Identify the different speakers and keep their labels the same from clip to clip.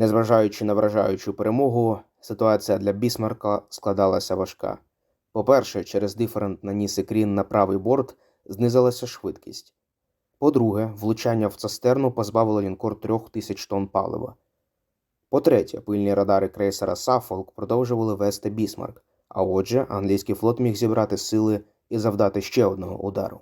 Speaker 1: Незважаючи на вражаючу перемогу, ситуація для Бісмарка складалася важка. По-перше, через диферент наніс ікрін на правий борт знизилася швидкість. По-друге, влучання в цистерну позбавило лінкор трьох тисяч тонн палива. По-третє, пильні радари крейсера Саффолк продовжували вести Бісмарк, а отже, англійський флот міг зібрати сили і завдати ще одного удару.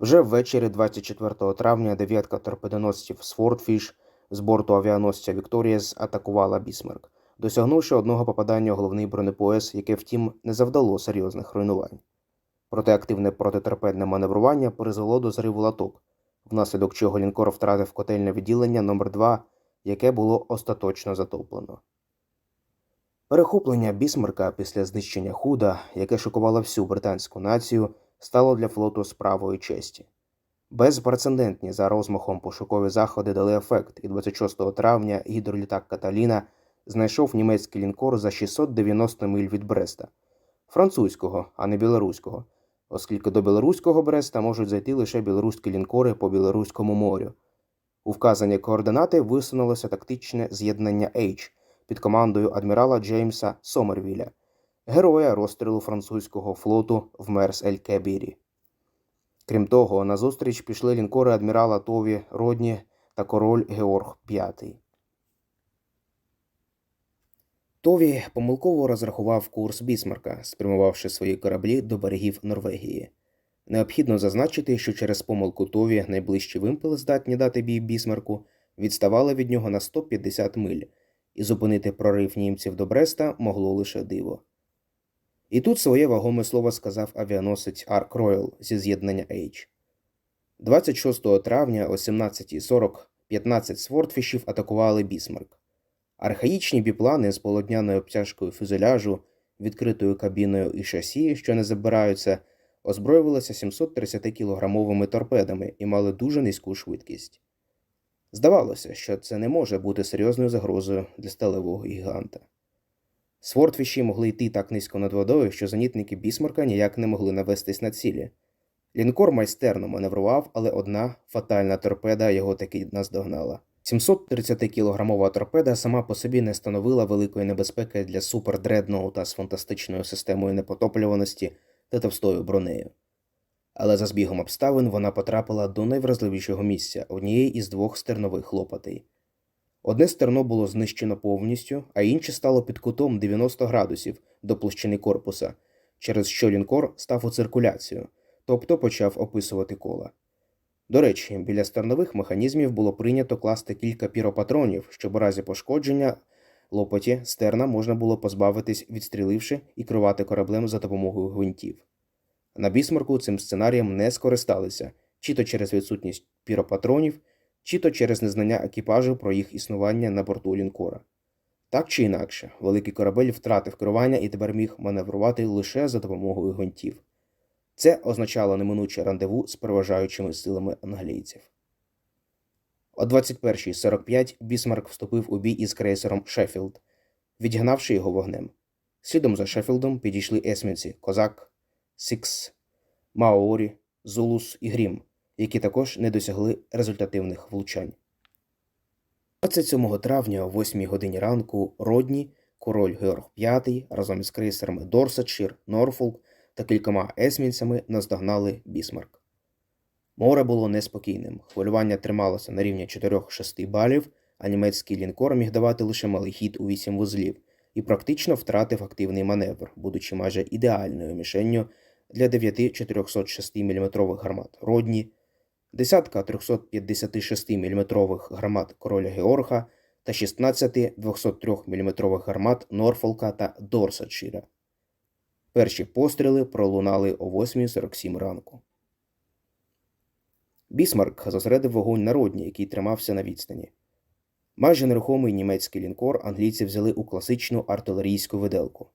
Speaker 1: Вже ввечері 24 травня дев'ятка торпедоносців Свордфіш з борту авіаносця Вікторієс атакувала Бісмарк, досягнувши одного попадання у головний бронепояс, яке, втім, не завдало серйозних руйнувань. Проте активне протиторпедне маневрування призвело до зриву латок, внаслідок чого лінкор втратив котельне відділення номер 2 яке було остаточно затоплено. Перехоплення Бісмарка після знищення худа, яке шокувало всю британську націю, стало для флоту справою честі. Безпрецедентні за розмахом пошукові заходи дали ефект, і 26 травня гідролітак Каталіна знайшов німецький лінкор за 690 миль від Бреста, французького, а не білоруського, оскільки до білоруського Бреста можуть зайти лише білоруські лінкори по Білоруському морю. У вказані координати висунулося тактичне з'єднання H під командою адмірала Джеймса Сомервіля, героя розстрілу французького флоту в Мерс Ель Кебірі. Крім того, на зустріч пішли лінкори адмірала Тові Родні та король Георг V. Тові помилково розрахував курс Бісмарка, спрямувавши свої кораблі до берегів Норвегії. Необхідно зазначити, що через помилку Тові найближчі вимпели, здатні дати бій Бісмарку, відставали від нього на 150 миль, і зупинити прорив німців до Бреста могло лише диво. І тут своє вагоме слово сказав авіаносець Арк Ройл зі з'єднання H. 26 травня о 17.40 15 свордфішів атакували Бісмарк. Архаїчні біплани з полотняною обтяжкою фюзеляжу, відкритою кабіною і шасі, що не забираються, озброювалися 730-кілограмовими торпедами і мали дуже низьку швидкість. Здавалося, що це не може бути серйозною загрозою для сталевого гіганта. Свортфіші могли йти так низько над водою, що зенітники Бісмарка ніяк не могли навестись на цілі. Лінкор майстерно маневрував, але одна фатальна торпеда його таки наздогнала. 730-кілограмова торпеда сама по собі не становила великої небезпеки для супердредноута з фантастичною системою непотоплюваності та товстою бронею. Але за збігом обставин вона потрапила до найвразливішого місця однієї із двох стернових лопатей. Одне стерно було знищено повністю, а інше стало під кутом 90 градусів до площини корпуса, через що лінкор став у циркуляцію, тобто почав описувати кола. До речі, біля стернових механізмів було прийнято класти кілька піропатронів, щоб у разі пошкодження лопаті стерна можна було позбавитись, відстріливши і керувати кораблем за допомогою гвинтів. На бісмарку цим сценарієм не скористалися чи то через відсутність піропатронів, чи то через незнання екіпажу про їх існування на борту лінкора. Так чи інакше, великий корабель втратив керування і тепер міг маневрувати лише за допомогою гвинтів. Це означало неминуче рандеву з переважаючими силами англійців. О 21.45 Бісмарк вступив у бій із крейсером Шеффілд, відігнавши його вогнем. Слідом за Шеффілдом підійшли есмінці Козак, Сікс, Маорі, Зулус і Грім, які також не досягли результативних влучань. 27 травня о 8 годині ранку Родні, король Георг V разом із крейсерами Дорсетшир, Норфолк та кількома есмінцями наздогнали Бісмарк. Море було неспокійним, хвилювання трималося на рівні 4-6 балів, а німецький лінкор міг давати лише малий хід у 8 вузлів і практично втратив активний маневр, будучи майже ідеальною мішенню для 9 406 мм гармат Родні, десятка 356 мм гармат короля Георга та 16 203 мм гармат Норфолка та Дорсетшира. Перші постріли пролунали о 8.47 ранку. Бісмарк зосередив вогонь на родні, який тримався на відстані. Майже нерухомий німецький лінкор англійці взяли у класичну артилерійську виделку.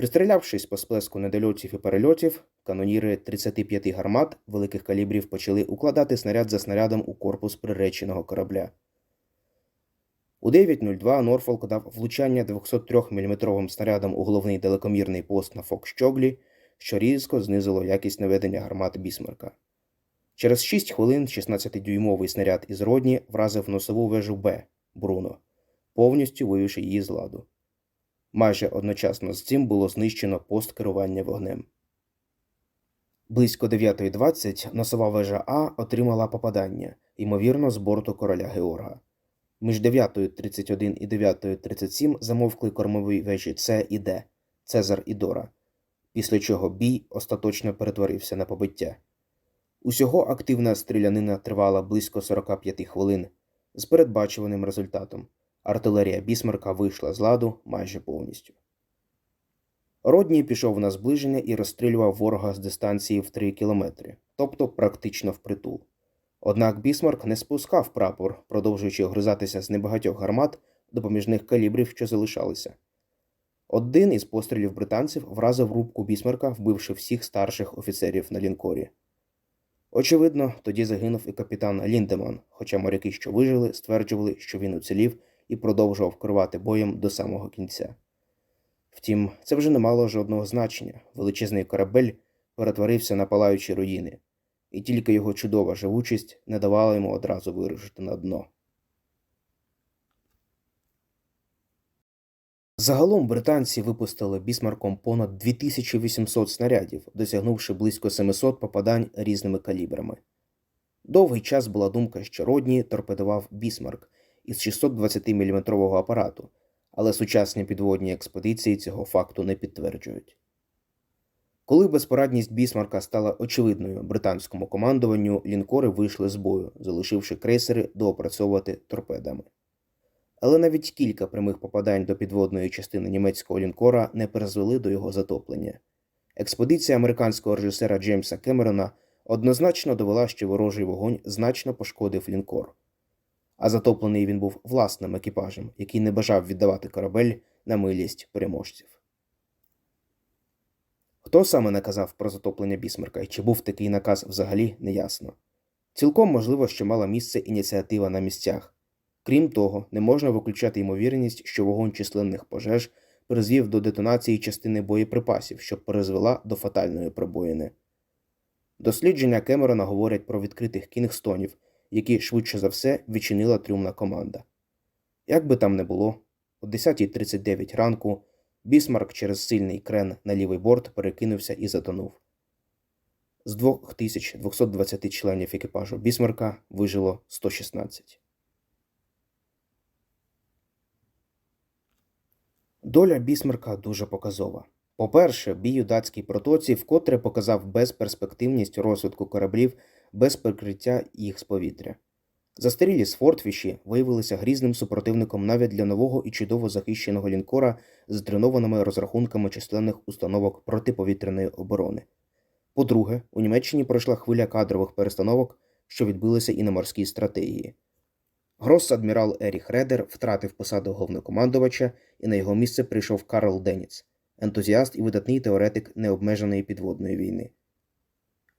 Speaker 1: Пристрілявшись по сплеску недольотів і перельотів, каноніри 35 гармат великих калібрів почали укладати снаряд за снарядом у корпус приреченого корабля. У 9.02 Норфолк дав влучання 203 мм снарядом у головний далекомірний пост на Фокщоглі, що різко знизило якість наведення гармат Бісмарка. Через 6 хвилин 16-дюймовий снаряд із Родні вразив носову вежу Б, Бруно, повністю вивівши її з ладу. Майже одночасно з цим було знищено пост керування вогнем. Близько 9.20 носова вежа А отримала попадання, ймовірно, з борту короля Георга. Між 9.31 і 9.37 замовкли кормові вежі С і Д, Цезар і Дора, після чого бій остаточно перетворився на побиття. Усього активна стрілянина тривала близько 45 хвилин з передбачуваним результатом. Артилерія Бісмарка вийшла з ладу майже повністю. Родній пішов на зближення і розстрілював ворога з дистанції в 3 кілометри, тобто практично впритул. Однак Бісмарк не спускав прапор, продовжуючи огризатися з небагатьох гармат допоміжних калібрів, що залишалися. Один із пострілів британців вразив рубку Бісмарка, вбивши всіх старших офіцерів на лінкорі. Очевидно, тоді загинув і капітан Ліндеман, хоча моряки, що вижили, стверджували, що він уцілів і продовжував керувати боєм до самого кінця. Втім, це вже не мало жодного значення. Величезний корабель перетворився на палаючі руїни, і тільки його чудова живучість не давала йому одразу вирушити на дно. Загалом британці випустили бісмарком понад 2800 снарядів, досягнувши близько 700 попадань різними калібрами. Довгий час була думка, що Родні торпедував бісмарк із 620 мм апарату, але сучасні підводні експедиції цього факту не підтверджують. Коли безпорадність бісмарка стала очевидною британському командуванню, лінкори вийшли з бою, залишивши крейсери доопрацьовувати торпедами. Але навіть кілька прямих попадань до підводної частини німецького лінкора не призвели до його затоплення. Експедиція американського режисера Джеймса Кемерона однозначно довела, що ворожий вогонь значно пошкодив лінкор. А затоплений він був власним екіпажем, який не бажав віддавати корабель на милість переможців. Хто саме наказав про затоплення бісмарка і чи був такий наказ взагалі неясно. Цілком можливо, що мала місце ініціатива на місцях. Крім того, не можна виключати ймовірність, що вогонь численних пожеж призвів до детонації частини боєприпасів, що призвела до фатальної пробоїни. Дослідження Кемерона говорять про відкритих кінгстонів, які швидше за все відчинила трюмна команда. Як би там не було, о 10.39 ранку Бісмарк через сильний крен на лівий борт перекинувся і затонув. З 2220 членів екіпажу Бісмарка вижило 116. Доля Бісмарка дуже показова. По-перше, бій у датській протоці вкотре показав безперспективність розвитку кораблів без прикриття їх з повітря. Застарілі Сфортфіші виявилися грізним супротивником навіть для нового і чудово захищеного лінкора з тренованими розрахунками численних установок протиповітряної оборони. По-друге, у Німеччині пройшла хвиля кадрових перестановок, що відбилися і на морській стратегії. Гросс-адмірал Еріх Редер втратив посаду головнокомандувача, і на його місце прийшов Карл Деніц, ентузіаст і видатний теоретик необмеженої підводної війни.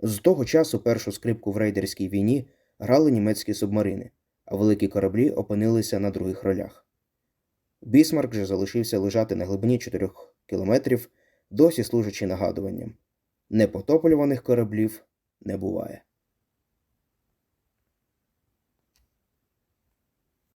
Speaker 1: З того часу першу скрипку в рейдерській війні грали німецькі субмарини, а великі кораблі опинилися на других ролях. Бісмарк же залишився лежати на глибині 4 кілометрів, досі служачи нагадуванням непотоплюваних кораблів не буває.